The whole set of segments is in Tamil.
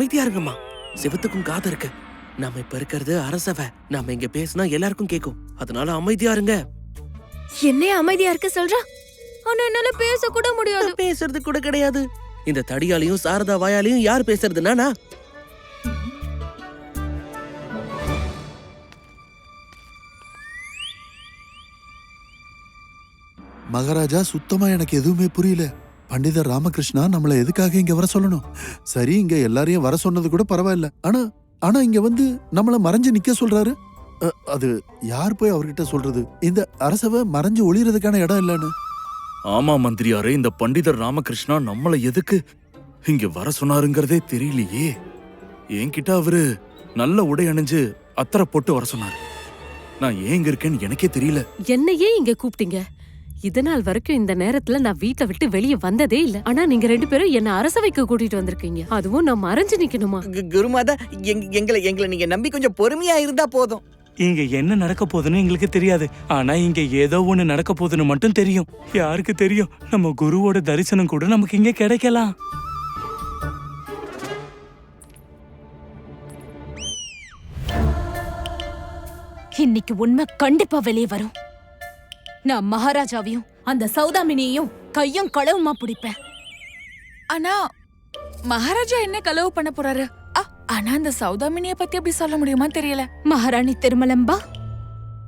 அமைதியா இருங்கம்மா. சிவத்துக்கும் காது இருக்கு. நாம இப்ப இருக்கிறது அரசவை. நாம இங்க பேசினா எல்லாருக்கும் கேக்கும். அதனால அமைதியா இருங்க. என்னைய அமைதியா இருக்க சொல்றா? ஆனா என்னால பேச கூட முடியாது. பேசுறது கூட கிடையாது. இந்த தடியாலையும் சாரதா வாயாலையும் யார் பேசுறது? நானா? மகாராஜா சுத்தமா எனக்கு எதுவுமே புரியல. பண்டிதர் ராமகிருஷ்ணா நம்மள எதுக்காக இங்க வர சொல்லணும்? சரி இங்க எல்லாரையும் வர சொன்னது கூட பரவாயில்ல. ஆனா ஆனா இங்க வந்து நம்மள மறைஞ்சு நிக்க சொல்றாரு? அ, அது யார் போய் அவர்கிட்ட சொல்றது? இந்த அரசவை மறைஞ்சு ஒளியறதுக்கான இடம் இல்லைன்னு. ஆமா மந்திரியாரே இந்த பண்டிதர் ராமகிருஷ்ணா நம்மள எதுக்கு இங்க வர சொன்னாருங்கிறதே தெரியலையே. என்கிட்ட அவரு நல்ல உடை அணிஞ்சு அத்தரை போட்டு வர சொன்னாரு. நான் ஏன் இங்க இருக்கேன்னு எனக்கே தெரியல. என்னையே இங்க கூப்பிட்டீங்க? இதனால் வரைக்கும் இந்த நேரத்துல நான் வீட்டை விட்டு வெளிய வந்ததே இல்ல. ஆனா நீங்க ரெண்டு பேரும் என்ன அரசவைக்கு கூட்டிட்டு வந்திருக்கீங்க. அதுவும் நான் மறைஞ்சு நிக்கணுமா? கு- குருமாதா எங்- எங்களை எங்களை நீங்க நம்பி கொஞ்சம் பொறுமையா இருந்தா போதும். இங்க என்ன நடக்க போகுதுன்னு எங்களுக்கு தெரியாது. ஆனா இங்க ஏதோ ஒண்ணு நடக்க போகுதுன்னு மட்டும் தெரியும். யாருக்கு தெரியும்? நம்ம குருவோட தரிசனம் கூட நமக்கு இங்க கிடைக்கலாம். இன்னைக்கு உண்மை கண்டிப்பா வெளியே வரும். நான் மகாராஜாவையும் அந்த சௌதாமினியையும் கையும் களவுமா பிடிப்பேன். ஆனா மகாராஜா என்ன களவு பண்ண போறாரு? ஆனா அந்த சௌதாமினிய பத்தி அப்படி சொல்ல முடியுமா தெரியல. மகாராணி திருமலம்பா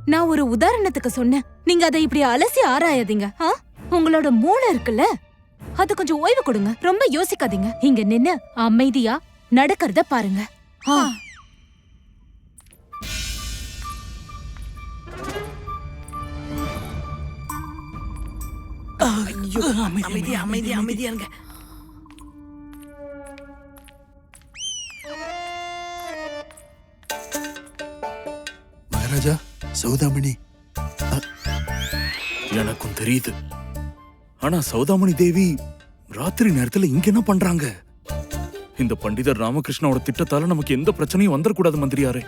நான் ஒரு உதாரணத்துக்கு சொன்னேன். நீங்க அதை இப்படி அலசி ஆராயாதீங்க. ஆ? உங்களோட மூளை இருக்குல்ல அது கொஞ்சம் ஓய்வு கொடுங்க. ரொம்ப யோசிக்காதீங்க. இங்க நின்னு அமைதியா நடக்கிறத பாருங்க. அமைதி அமைதி அமைதியா இருங்க மகாராஜா சௌதாமினி. எனக்கும் தெரியுது. ஆனா சௌதாமணி தேவி ராத்திரி நேரத்துல இங்க என்ன பண்றாங்க? இந்த பண்டிதர் ராமகிருஷ்ணாவோட திட்டத்தால நமக்கு எந்த பிரச்சனையும் வந்துடக்கூடாது மந்திரியாரே.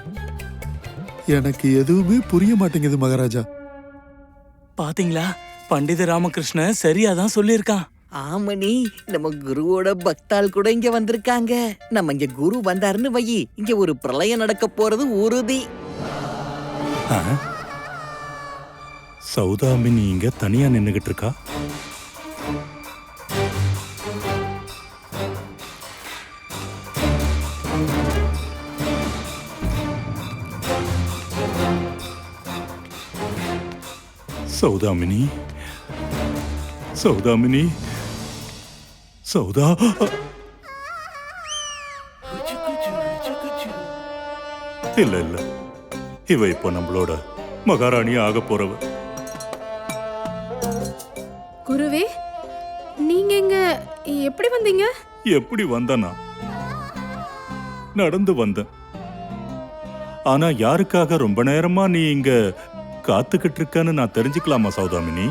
எனக்கு எதுவுமே புரிய மாட்டேங்குது மகாராஜா. பாத்தீங்களா? பண்டித ராமகிருஷ்ணன் சரியாதான் சொல்லியிருக்கான். ஆமணி நம்ம குருவோட பக்தால் கூட இங்க வந்திருக்காங்க. நம்ம இங்க குரு வந்தாருன்னு வை இங்க ஒரு பிரளயம் நடக்க போறது உறுதி. சௌதாமினி இங்க தனியா நின்னுகிட்டு இருக்கா? சௌதாமினி சௌதாமினி சௌதா இல்ல இல்ல. இவ இப்ப நம்மளோட மகாராணி ஆக போறவ. குருவே நீங்க இங்க எப்படி வந்தீங்க? எப்படி வந்தனா நடந்து வந்தேன். ஆனா யாருக்காக ரொம்ப நேரமா நீ இங்க காத்துக்கிட்டு இருக்கன்னு நான் தெரிஞ்சுக்கலாமா சௌதாமினி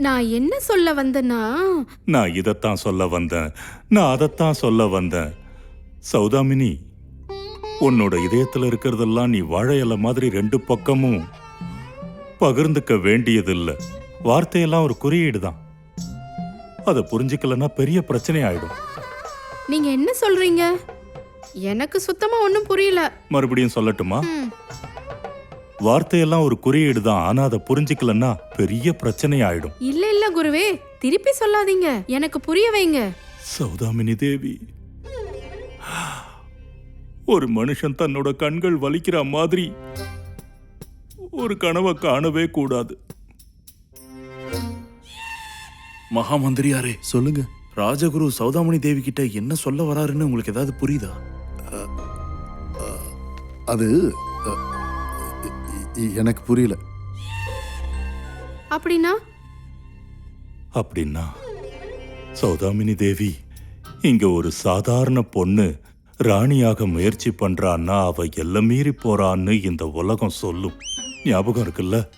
நான் என்ன சொல்ல வந்தேன்னா? நான் இதத்தான் சொல்ல வந்தேன். நான் அதைத்தான் சொல்ல வந்தேன். சௌதாமினி உன்னோட இதயத்துல இருக்கிறதெல்லாம் நீ வாழை இலை மாதிரி ரெண்டு பக்கமும் பகிர்ந்துக்க வேண்டியதில்ல. வார்த்தையெல்லாம் ஒரு குறியீடு தான் அதை புரிஞ்சுக்கலன்னா பெரிய பிரச்சனை ஆயிடும். நீங்க என்ன சொல்றீங்க? எனக்கு சுத்தமா ஒண்ணும் புரியல. மறுபடியும் சொல்லட்டுமா. வார்த்தையெல்லாம் ஒரு குறியீடு தான். ஆனா அதை புரிஞ்சுக்கலன்னா பெரிய பிரச்சனை ஆயிடும் இல்ல இல்ல குருவே திருப்பி சொல்லாதீங்க. எனக்கு புரிய வைங்க. சௌதாமினி தேவி. ஒரு மனுஷன் தன்னோட கண்கள் வலிக்கிற மாதிரி ஒரு கனவை காணவே கூடாது. மகாமந்திரியாரே சொல்லுங்க. ராஜகுரு சௌதாமணி தேவி கிட்ட என்ன சொல்ல வராருன்னு உங்களுக்கு ஏதாவது புரியுதா? அது எனக்கு புரியல. அப்படின்னா? அப்படின்னா சௌதாமினி தேவி இங்க ஒரு சாதாரண பொண்ணு ராணியாக முயற்சி பண்றான்னா அவ எல்லை மீறி போறான்னு இந்த உலகம் சொல்லும். ஞாபகம் இருக்குல்ல?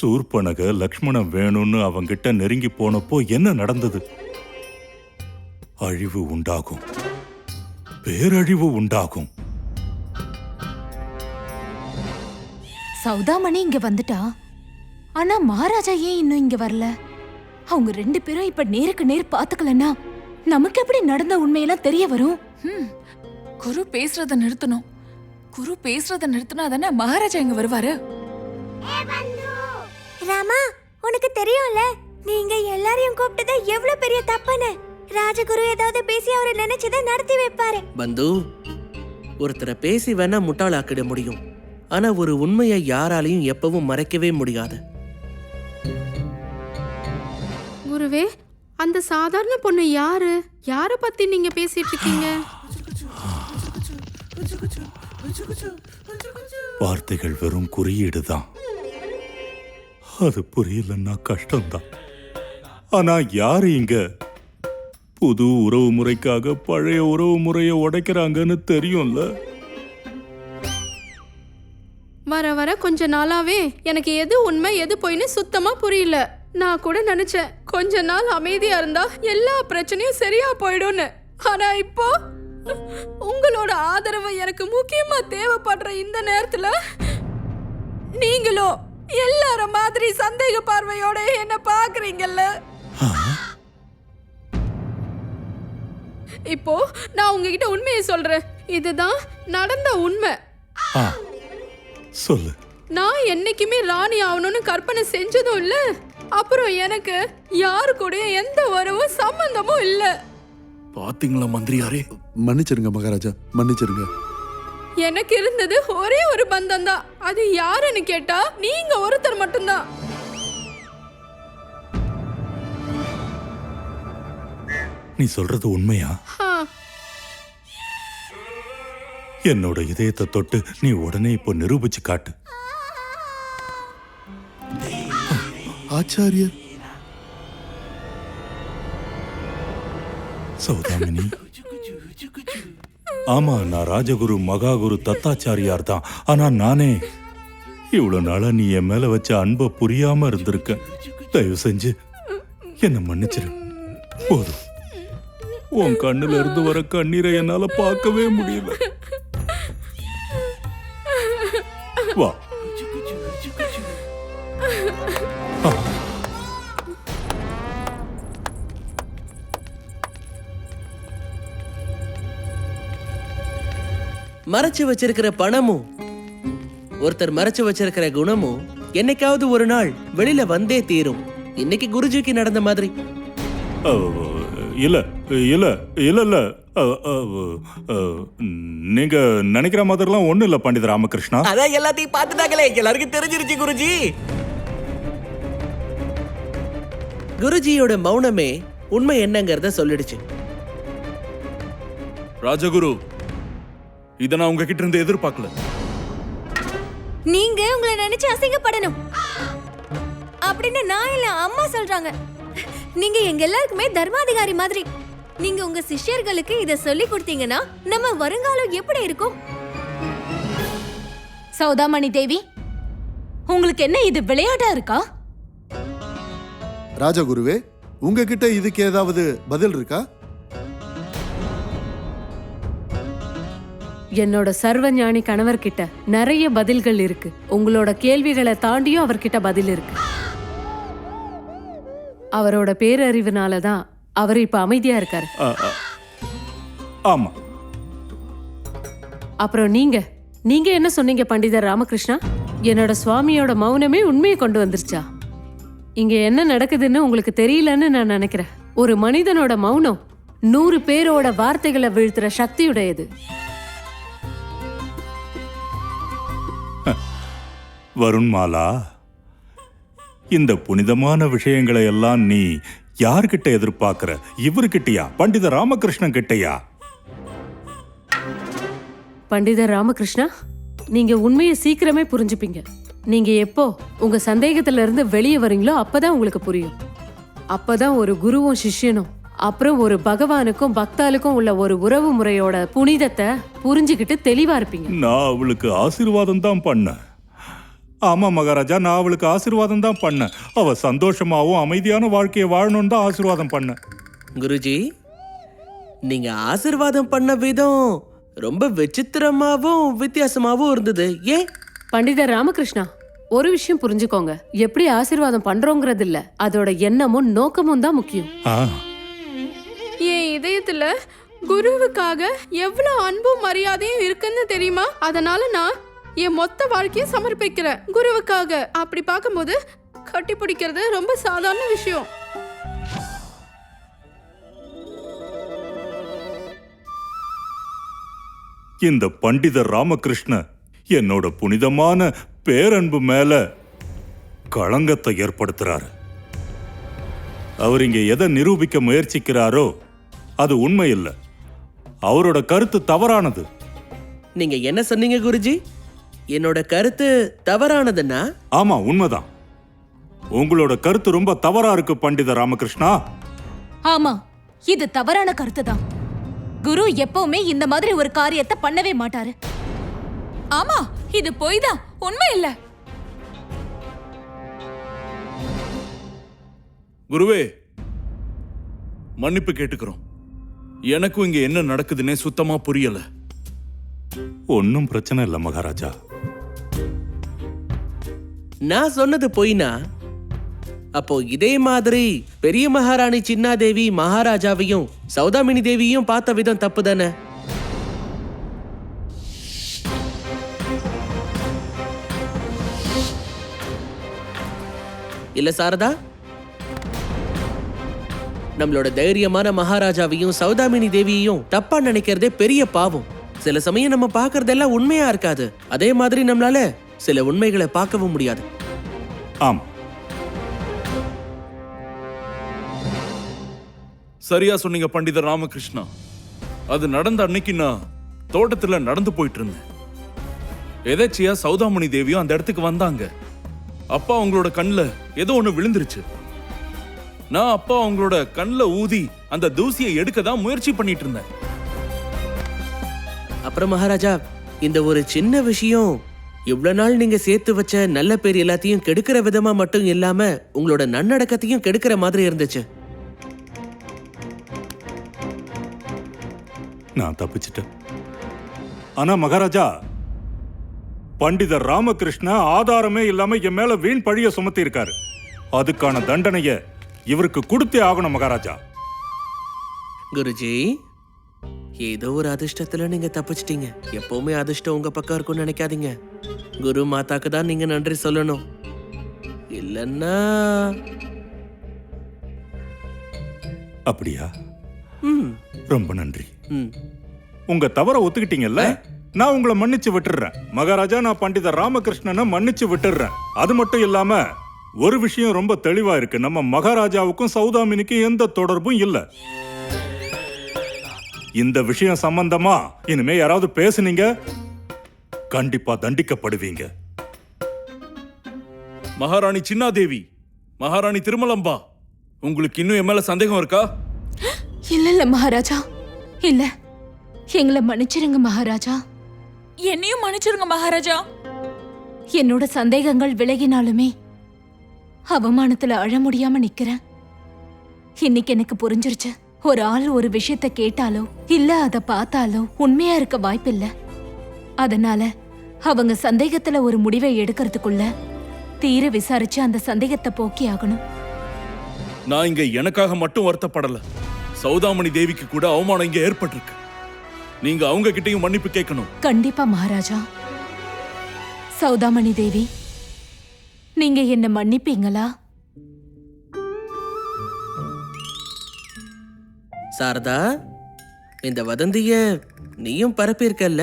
சூர்பனக லக்ஷ்மணன் வேணும்னு அவங்கிட்ட நெருங்கி போனப்போ என்ன நடந்தது? அழிவு உண்டாகும். பேரழிவு உண்டாகும். சௌதாமணி இங்க வந்துட்டா. ஆனா மகாராஜா ஏன் இன்னும் இங்க வரல? அவங்க ரெண்டு பேரும் இப்ப நேருக்கு நேர் பாத்துக்கலன்னா நமக்கு எப்படி நடந்த உண்மையெல்லாம் தெரிய வரும்? குரு பேசுறத நிறுத்தணும். குரு பேசுறத நிறுத்தினா தானே மகாராஜா இங்க வருவாரு? ராமா உனக்கு தெரியும்ல நீங்க எல்லாரையும் கூப்பிட்டது எவ்வளவு பெரிய தப்புன்னு. ராஜகுரு ஏதாவது பேசி அவரை நினைச்சதை நடத்தி வைப்பாரு. பந்து ஒருத்தரை பேசி வேணா முட்டாளாக்கிட முடியும். ஆனா ஒரு உண்மையை யாராலையும் எப்பவும் மறைக்கவே முடியாது. குருவே அந்த சாதாரண பொண்ணு யாரு? யார பத்தி நீங்க பேசிட்டு இருக்கீங்க? வார்த்தைகள் வெறும் குறியீடு தான். அது புரியலன்னா கஷ்டம்தான். ஆனா யாரு இங்க? புது உறவு முறைக்காக பழைய உறவு முறையை உடைக்கிறாங்கன்னு தெரியும்ல. வர கொஞ்ச நாளாவே எனக்கு எது உண்மை எது பொய்னு சுத்தமா புரியல. நான் கூட நினைச்சேன் கொஞ்ச நாள் அமைதியா இருந்தா எல்லா பிரச்சனையும் சரியா போயிடும்னு. ஆனா இப்போ உங்களோட ஆதரவு எனக்கு முக்கியமா தேவைப்படுற இந்த நேரத்துல நீங்களும் எல்லார மாதிரி சந்தேக பார்வையோட என்ன பாக்குறீங்கல்ல இப்போ நான் உங்ககிட்ட உண்மையை சொல்றேன். இதுதான் நடந்த உண்மை. சொல்லு. நான் என்னைக்குமே ராணி ஆகணும்னு கற்பனை செஞ்சதும் இல்ல. அப்புறம் எனக்கு யாரு கூடயும் எந்த உறவும் சம்பந்தமும் இல்ல. பாத்தீங்களா மந்திரியாரே? மன்னிச்சிருங்க மகாராஜா மன்னிச்சிருங்க. எனக்கு இருந்தது ஒரே ஒரு பந்தம் தான் அது யாருன்னு கேட்டா நீங்க ஒருத்தர் மட்டும்தான் நீ சொல்றது உண்மையா? ஆ, என்னோட இதயத்தை தொட்டு நீ உடனே இப்போ நிரூபிச்சு காட்டு. ஆச்சாரியர். சௌதாமினி. ஆமா நான் ராஜகுரு மகாகுரு தத்தாச்சாரியார் தான். ஆனா நானே இவ்வளவு நாளா நீ என் மேல வச்ச அன்பை புரியாம இருந்திருக்க. தயவு செஞ்சு என்ன மன்னிச்சிரு. போதும். உன் கண்ணுல இருந்து வர கண்ணீரை என்னால பார்க்கவே முடியல. வா. மறைச்சு வச்சிருக்கிற பணமும் ஒருத்தர் மறைச்சு வச்சிருக்கிற குணமும் என்னைக்காவது ஒரு நாள் வெளியில வந்தே தீரும். இன்னைக்கு குருஜிக்கு நடந்த மாதிரி. அஹ், இல்ல இல்ல இல்ல இல்ல. நீங்க நினைக்கிற மாதிரிலாம் ஒண்ணும் இல்ல பண்டித ராமகிருஷ்ணா. அதான் எல்லாத்தையும் பார்த்துட்டாங்களே எல்லாருக்கும் தெரிஞ்சிருச்சு குருஜி. குருஜியோட மௌனமே உண்மை என்னங்கறத சொல்லிடுச்சு. ராஜகுரு இத நான் உங்ககிட்ட இருந்து எதிர்பார்க்கல. நீங்க உங்களை நினைச்சு அசிங்கப்படணும். அப்படின்னு நான் இல்ல அம்மா சொல்றாங்க. நீங்க எங்க எல்லாருக்குமே தர்மாதிகாரி மாதிரி. நீங்க உங்க சிஷ்யர்களுக்கு இத சொல்லி கொடுத்தீங்கன்னா நம்ம வருங்காலம் எப்படி இருக்கும்? சௌதாமணி தேவி உங்களுக்கு என்ன இது விளையாட்டா இருக்கா? ராஜகுருவே உங்ககிட்ட இதுக்கு ஏதாவது பதில் இருக்கா? என்னோட சர்வஞானி கணவர்கிட்ட நிறைய பதில்கள் இருக்கு. உங்களோட கேள்விகளை தாண்டியும் அவர்கிட்ட பதில் இருக்கு. அவரோட பேரறிவுனால தான் அவர் இப்ப அமைதியா இருக்காரு. ஆமா. அப்புறம் நீங்க நீங்க என்ன சொன்னீங்க பண்டிதர் ராமகிருஷ்ணா? என்னோட சுவாமியோட மௌனமே உண்மையை கொண்டு வந்துருச்சா? இங்க என்ன நடக்குதுன்னு உங்களுக்கு தெரியலன்னு நான் நினைக்கிறேன். ஒரு மனிதனோட மௌனம் நூறு பேரோட வார்த்தைகளை வீழ்த்துற சக்தியுடையது. வருண்மாலா? இந்த புனிதமான விஷயங்களை எல்லாம் நீ யார்கிட்ட எதிர்பார்க்கிற? இவர்கிட்டயா? பண்டித ராமகிருஷ்ணன் கிட்டயா? பண்டிதர் ராமகிருஷ்ணா நீங்க உண்மையை சீக்கிரமே புரிஞ்சுப்பீங்க. நீங்க எப்போ உங்க சந்தேகத்துல இருந்து வெளியே வரீங்களோ அப்பதான் உங்களுக்கு புரியும். அப்பதான் ஒரு குருவும் சிஷ்யனும் அப்புறம் ஒரு பகவானுக்கும் பக்தாளுக்கும் உள்ள ஒரு உறவு முறையோட புனிதத்தை புரிஞ்சுக்கிட்டு தெளிவா இருப்பீங்க. நான் அவளுக்கு ஆசீர்வாதம் தான் பண்ணேன். ஆமா மகாராஜா நான் அவளுக்கு ஆசீர்வாதம் தான் பண்ணேன். அவ சந்தோஷமாவும் அமைதியான வாழ்க்கையை வாழணும்னு தான் ஆசீர்வாதம் பண்ணேன். குருஜி நீங்க ஆசிர்வாதம் பண்ண விதம் ரொம்ப விசித்திரமாவும் வித்தியாசமாவும் இருந்தது. ஏன்? பண்டிதர் ராமகிருஷ்ணா ஒரு விஷயம் புரிஞ்சுக்கோங்க. எப்படி ஆசீர்வாதம் பண்றோங்கிறது இல்ல அதோட எண்ணமும் நோக்கமும் தான் முக்கியம். ஆ. என் இதயத்துல குருவுக்காக எவ்வளவு அன்பும் மரியாதையும் இருக்குன்னு தெரியுமா? அதனால நான் என் மொத்த வாழ்க்கையை சமர்ப்பிக்கிறேன் குருவுக்காக. அப்படி பார்க்கும்போது கட்டி பிடிக்கிறது ரொம்ப சாதாரண விஷயம். இந்த பண்டிதர் ராமகிருஷ்ண என்னோட புனிதமான பேரன்பு மேல களங்கத்தை ஏற்படுத்துறாரு. அவர் இங்க எதை நிரூபிக்க முயற்சிக்கிறாரோ அது உண்மை இல்லை அவரோட கருத்து தவறானது. நீங்க என்ன சொன்னீங்க குருஜி? என்னோட கருத்து தவறானதுன்னா? ஆமா உண்மைதான். உங்களோட கருத்து ரொம்ப தவறா இருக்கு பண்டிதர் ராமகிருஷ்ணா. ஆமா இது தவறான கருத்து தான் குரு எப்பவுமே இந்த மாதிரி ஒரு காரியத்தை பண்ணவே மாட்டாரு. ஆமா இது பொய் தான் உண்மை இல்ல. குருவே மன்னிப்பு கேட்டுக்கிறோம். எனக்கும் இங்க என்ன நடக்குதுன்னே சுத்தமா புரியல. ஒன்னும் பிரச்சனை இல்லை மகாராஜா. நான் சொன்னது பொய்னா? அப்போ இதே மாதிரி பெரிய மகாராணி சின்னாதேவி மகாராஜாவையும் சௌதாமினி தேவியும் பார்த்த விதம் தப்பு தானே இல்ல சாரதா? நம்மளோட தைரியமான மகாராஜாவையும் சௌதாமினி தேவியையும் தப்பா நினைக்கிறதே பெரிய பாவம். சில சமயம் நம்ம பார்க்கறதெல்லாம் உண்மையா இருக்காது. அதே மாதிரி நம்மளால சில உண்மைகளை பார்க்கவும் முடியாது. ஆம். சரியா சொன்னீங்க பண்டிதர் ராமகிருஷ்ணா. அது நடந்த அன்னைக்கு நான் தோட்டத்துல நடந்து போயிட்டு இருந்தேன் எதேச்சியா சௌதாமணி தேவியும் அந்த இடத்துக்கு வந்தாங்க. அப்பா அவங்களோட கண்ணுல ஏதோ ஒண்ணு விழுந்துருச்சு. நான் அப்பா அவங்களோட கண்ணுல ஊதி அந்த தூசியை எடுக்க தான் முயற்சி பண்ணிட்டு இருந்தேன். அப்புறம் மகாராஜா இந்த ஒரு சின்ன விஷயம் இவ்வளவு நாள் நீங்க சேர்த்து வச்ச நல்ல பேர் எல்லாத்தையும் கெடுக்கிற விதமா மட்டும் இல்லாம உங்களோட நன்னடக்கத்தையும் கெடுக்கிற மாதிரி இருந்துச்சு. நான் தப்பிச்சிட்டேன். ஆனா மகாராஜா பண்டிதர் ராமகிருஷ்ண ஆதாரமே இல்லாம என் மேல வீண் பழிய சுமத்தி இருக்காரு அதுக்கான தண்டனைய இவருக்கு கொடுத்தே ஆகணும் மகாராஜா. குருஜி ஏதோ ஒரு அதிர்ஷ்டத்துல நீங்க தப்பிச்சிட்டீங்க. எப்பவுமே அதிர்ஷ்டம் உங்க பக்கம் இருக்கும்னு நினைக்காதீங்க. குரு மாதாக்கு தான் நீங்க நன்றி சொல்லணும். இல்லன்னா அப்படியா? ம். ரொம்ப நன்றி. ம். உங்க தவற ஒத்துக்கிட்டீங்கல்ல? நான் உங்களை மன்னிச்சு விட்டுறேன். மகாராஜா நான் பண்டிதர் ராமகிருஷ்ணனை மன்னிச்சு விட்டுறேன். அது மட்டும் இல்லாம ஒரு விஷயம் ரொம்ப தெளிவா இருக்கு. நம்ம மகாராஜாவுக்கும் சௌதாமினிக்கும் எந்த தொடர்பும் இல்ல. இந்த விஷயம் சம்பந்தமா இனிமே யாராவது பேசுனீங்க? கண்டிப்பா தண்டிக்கப்படுவீங்க. மகாராணி சின்னாதேவி மகாராணி திருமலம்பா உங்களுக்கு இன்னும் என் மேல சந்தேகம் இருக்கா? இல்ல இல்ல மகாராஜா. இல்ல. எங்களை மன்னிச்சிருங்க மகாராஜா. என்னையும் மன்னிச்சிருங்க மகாராஜா. என்னோட சந்தேகங்கள் விலகினாலுமே அவமானத்துல அழ முடியாம நிக்கிறேன். இன்னைக்கு எனக்கு புரிஞ்சிருச்சு. ஒரு ஆள் ஒரு விஷயத்த கேட்டாலோ இல்ல அத பார்த்தாலோ உண்மையா இருக்க வாய்ப்பில்ல. அதனால அவங்க சந்தேகத்துல ஒரு முடிவை எடுக்கிறதுக்குள்ள தீர விசாரிச்சு அந்த சந்தேகத்தை போக்கி ஆகணும். நான் இங்க எனக்காக மட்டும் வருத்தப்படல. சௌதாமணி தேவிக்கு கூட அவமானம் இங்க ஏற்பட்டிருக்கு. நீங்க அவங்க கிட்டயும் மன்னிப்பு கேட்கணும். கண்டிப்பா மகாராஜா. சௌதாமணி தேவி நீங்க என்ன மன்னிப்பீங்களா? சாரதா இந்த வதந்திய நீயும் பரப்பியிருக்கல்ல?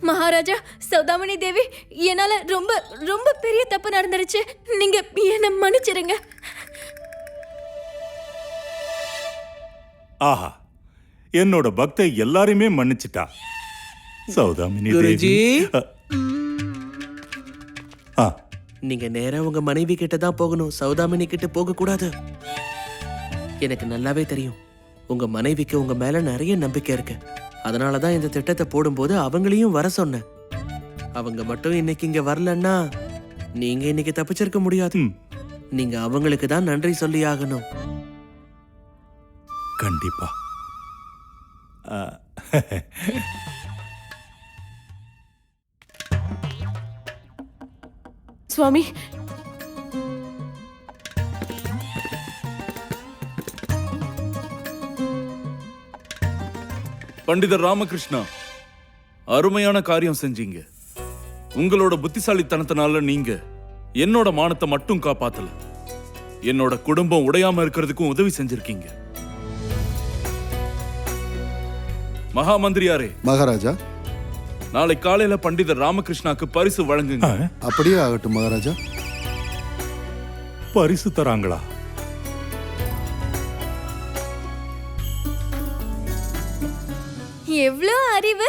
மகாராஜா சௌதாமணி தேவி என்னால ரொம்ப ரொம்ப பெரிய தப்பு நடந்துருச்சு. நீங்க என்ன மன்னிச்சிருங்க. ஆஹா என்னோட பக்தை எல்லாரையுமே மன்னிச்சிட்டா. சௌதாமினி. தேவி நீங்க நேரா உங்க மனைவி கிட்ட தான் போகணும். சௌதாமினி கிட்ட போக கூடாது எனக்கு நல்லாவே தெரியும். உங்க மனைவிக்கு உங்க மேல நிறைய நம்பிக்கை இருக்கு. அதனால தான் இந்த திட்டத்தை போடும்போது அவங்களையும் வர சொன்னேன். அவங்க மட்டும் இன்னைக்கு இங்க வரலன்னா நீங்க இன்னைக்கு தப்பிச்சிருக்க முடியாது. நீங்க அவங்களுக்கு தான் நன்றி சொல்லி ஆகணும். கண்டிப்பா. சுவாமி. பண்டிதர் ராமகிருஷ்ணா அருமையான காரியம் செஞ்சீங்க. உங்களோட புத்திசாலித்தனத்தினால நீங்க என்னோட மானத்தை மட்டும் காப்பாத்தல. என்னோட குடும்பம் உடையாம இருக்கிறதுக்கும் உதவி செஞ்சிருக்கீங்க. மகாமந்திரியாரே. மகாராஜா. நாளை காலையில பண்டிதர் ராமகிருஷ்ணாக்கு பரிசு வழங்குங்க. அப்படியே ஆகட்டும் மகாராஜா. பரிசு தராங்களா? எவ்ளோ அறிவு?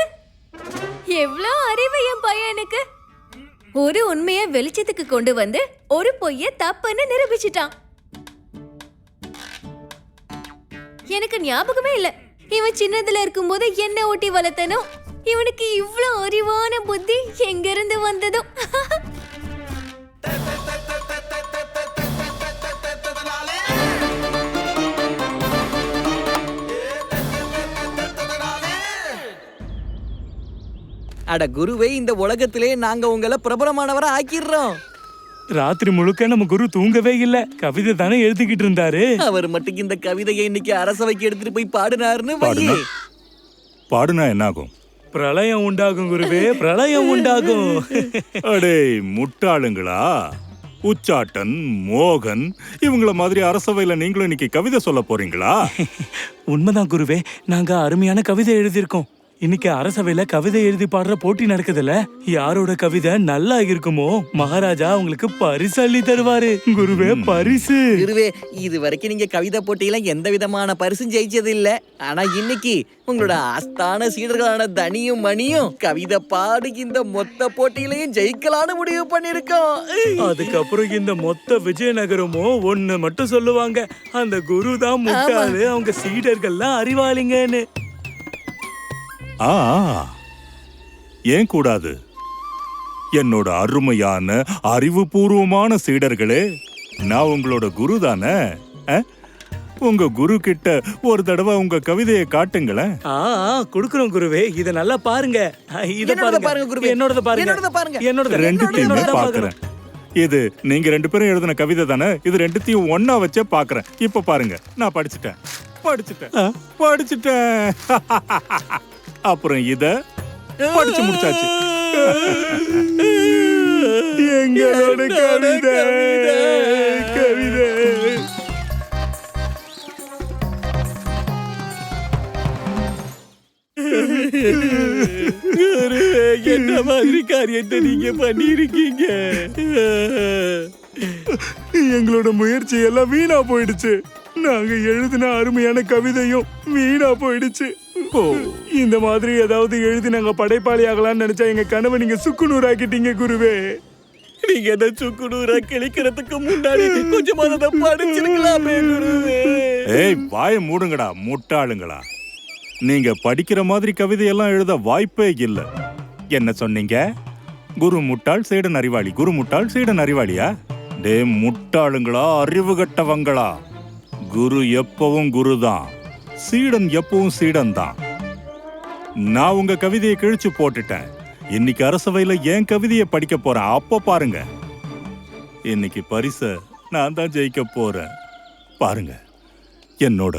எவ்ளோ அறிவு என் பையனுக்கு ஒரு உண்மைய வெளிச்சத்துக்கு கொண்டு வந்து ஒரு பொய்ய தப்புன்னு நிரூபிச்சிட்டான். எனக்கு ஞாபகமே இல்ல. இவன் சின்னதுல இருக்கும்போது என்ன ஊட்டி வளர்த்தனோ? இவனுக்கு இவ்ளோ அறிவான புத்தி எங்க இருந்து வந்ததோ? அட குருவே இந்த உலகத்திலே நாங்க உங்களை பிரபலமானவரா ஆக்கிடுறோம். ராத்திரி முழுக்க நம்ம குரு தூங்கவே இல்ல. கவிதை தானே எழுதிக்கிட்டு இருந்தாரு. அவர் மட்டும் இந்த கவிதையை இன்னைக்கு அரசவைக்கு எடுத்துட்டு போய் பாடினாருன்னு பாடுனா? பாடுனா என்னாகும்? பிரளயம் உண்டாகும் குருவே பிரளயம் உண்டாகும். அடே முட்டாளுங்களா? உச்சாட்டன் மோகன் இவங்கள மாதிரி அரசவையில நீங்களும் இன்னைக்கு கவிதை சொல்ல போறீங்களா? உண்மைதான் குருவே நாங்க அருமையான கவிதை எழுதியிருக்கோம். இன்னைக்கு அரசவையில கவிதை எழுதி பாடுற போட்டி நடக்குதுல்ல? யாரோட கவிதை நல்லா இருக்குமோ? மகாராஜா உங்களுக்கு பரிசு அள்ளி தருவாரு. குருவே பரிசு. குருவே இது வரைக்கும் நீங்க கவிதை போட்டியில எந்த விதமான பரிசும் ஜெயிச்சது இல்ல. ஆனா இன்னைக்கு உங்களோட ஆஸ்தான சீடர்களான தனியும் மணியும் கவிதை பாடி இந்த மொத்த போட்டியிலையும் ஜெயிக்கலாம்னு முடிவு பண்ணிருக்கோம் அதுக்கப்புறம் இந்த மொத்த விஜயநகரமும் ஒண்ணு மட்டும் சொல்லுவாங்க. அந்த குரு தான் முட்டாளு. அவங்க சீடர்கள்லாம் அறிவாளிங்கன்னு. ஆ ஏன் கூடாது? என்னோட அருமையான அறிவுபூர்வமான சீடர்களே நான் உங்களோட குரு தானே? உங்க குரு கிட்ட ஒரு தடவை உங்க கவிதையை காட்டுங்களேன். ஆ ஆ, குடுக்குறோம் குருவே. இத நல்லா பாருங்க. இத பாருங்க. குருவே. என்னோடத பாருங்க. என்னோடத பாருங்க. என்னோடத ரெண்டுத்தையுமே பாக்குறேன். இது நீங்க ரெண்டு பேரும் எழுதின கவிதை தானே? இது ரெண்டுத்தையும் ஒண்ணா வச்சே பாக்குறேன். இப்ப பாருங்க. நான் படிச்சுட்டேன். படிச்சுட்டேன். படிச்சுட்டேன். அப்புறம் இத படிச்சு முடிச்சாச்சு. எங்களோட கவிதை கவிதை. என்ன மாதிரி காரியத்தை நீங்க பண்ணிருக்கீங்க எங்களோட முயற்சி எல்லாம் வீணா போயிடுச்சு. நாங்க எழுதின அருமையான கவிதையும் வீணா போயிடுச்சு. இந்த மாதிரி ஏதாவது எழுதி நாங்க படைப்பாளி ஆகலாம்னு நினைச்சா எங்க கனவை நீங்க சுக்குநூறாக்கிட்டீங்க குருவே. நீங்க என்ன சுக்குநூறா கிழிக்கிறதுக்கு முன்னாடி கொஞ்சம் அதை படிச்சிருக்கலாமே குருவே. ஏய் வாய மூடுங்கடா முட்டாளுங்களா. நீங்க படிக்கிற மாதிரி கவிதையெல்லாம் எழுத வாய்ப்பே இல்ல. என்ன சொன்னீங்க? குரு முட்டாள் சீடன் அறிவாளி குரு முட்டாள் சீடன் அறிவாளியா டே முட்டாளுங்களா அறிவு கட்டவங்களா? குரு எப்பவும் குரு தான் சீடன் எப்பவும் சீடன் தான் நான் உங்க கவிதையை கிழிச்சு போட்டுட்டேன். இன்னைக்கு அரசவையில என் கவிதையை படிக்க போறேன். அப்போ பாருங்க. இன்னைக்கு பரிச நான் தான் ஜெயிக்க போறேன். பாருங்க. என்னோட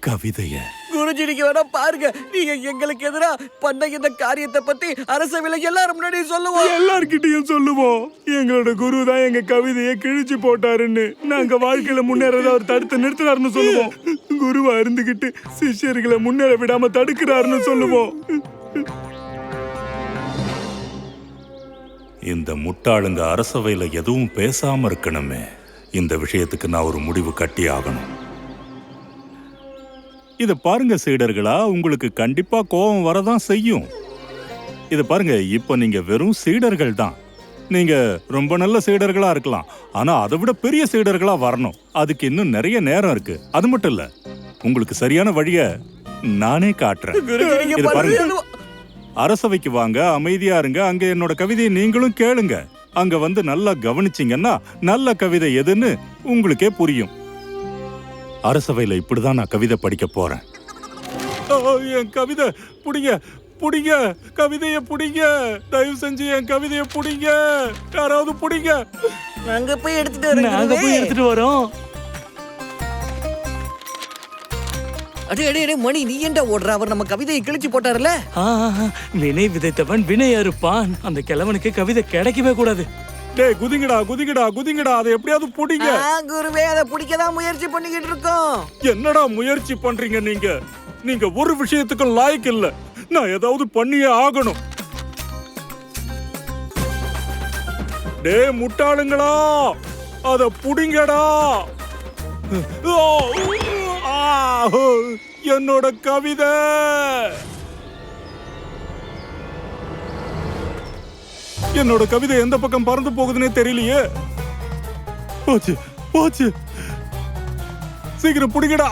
கவிதையை. குருஜி நீங்க வேணா பாருங்க. நீங்க எங்களுக்கு எதிரா பண்ண இந்த காரியத்தை பத்தி அரசவையில எல்லாரும் முன்னாடி சொல்லுவோம். எல்லார்கிட்டயும் சொல்லுவோம். எங்களோட குரு தான் எங்க கவிதையை கிழிச்சு போட்டாருன்னு. நாங்க வாழ்க்கையில முன்னேறத அவர் தடுத்து நிறுத்துறாருன்னு சொல்லுவோம். குருவா இருந்துகிட்டு சிஷ்யர்களை முன்னேற விடாம தடுக்கிறாருன்னு சொல்லுவோம். இந்த முட்டாளுங்க அரசவையில எதுவும் பேசாம இருக்கணுமே. இந்த விஷயத்துக்கு நான் ஒரு முடிவு கட்டி ஆகணும் இத பாருங்க சீடர்களா. உங்களுக்கு கண்டிப்பா கோபம் வரதான் செய்யும். இத பாருங்க இப்ப நீங்க வெறும் சீடர்கள் தான். நீங்க ரொம்ப நல்ல சீடர்களா இருக்கலாம். ஆனா அதை விட பெரிய சீடர்களா வரணும். அதுக்கு இன்னும் நிறைய நேரம் இருக்கு. அது மட்டும் இல்ல உங்களுக்கு சரியான வழிய நானே காட்டுறேன். இது பாருங்க. அரசவைக்கு வாங்க அமைதியா இருங்க. அங்க என்னோட கவிதையை நீங்களும் கேளுங்க. அங்க வந்து நல்லா கவனிச்சீங்கன்னா நல்ல கவிதை எதுன்னு உங்களுக்கே புரியும். அரசவையில இப்படிதான் நான் கவிதை படிக்க போறேன். ஓ, என் கவிதை புடிங்க புடிங்க கவிதைய புடிங்க. தயவு செஞ்சு என் கவிதைய புடிங்க. யாராவது புடிங்க. நாங்க போய் எடுத்துட்டு வரோம் நாங்க போய். எடுத்துட்டு வரோம். அடே அடே அடே மணி நீ ஏன்டா ஓடுற? அவர் நம்ம கவிதையை கிழிச்சு போட்டாருல வினை விதைத்தவன் வினை அறுப்பான். அந்த கிழவனுக்கு கவிதை கிடைக்கவே கூடாது. டேய் குதிங்கடா குதிங்கடா குதிங்கடா அதை எப்படியாவது புடிங்க. ஆ, குருவே அதை பிடிக்கதான் முயற்சி பண்ணிக்கிட்டு இருக்கோம். என்னடா முயற்சி பண்றீங்க நீங்க? நீங்க ஒரு விஷயத்துக்கும் லாய்க்கு இல்ல. நான் ஏதாவது பண்ணியே ஆகணும். டேய் முட்டாளுங்களா அத புடிங்கடா. ஓ, ஆ, என்னோட கவிதை. என்னோட கவிதை எந்த பக்கம் பறந்து போகுதுன்னே தெரியலையே. போச்சு போச்சு. சீக்கிரம் பிடிக்கடா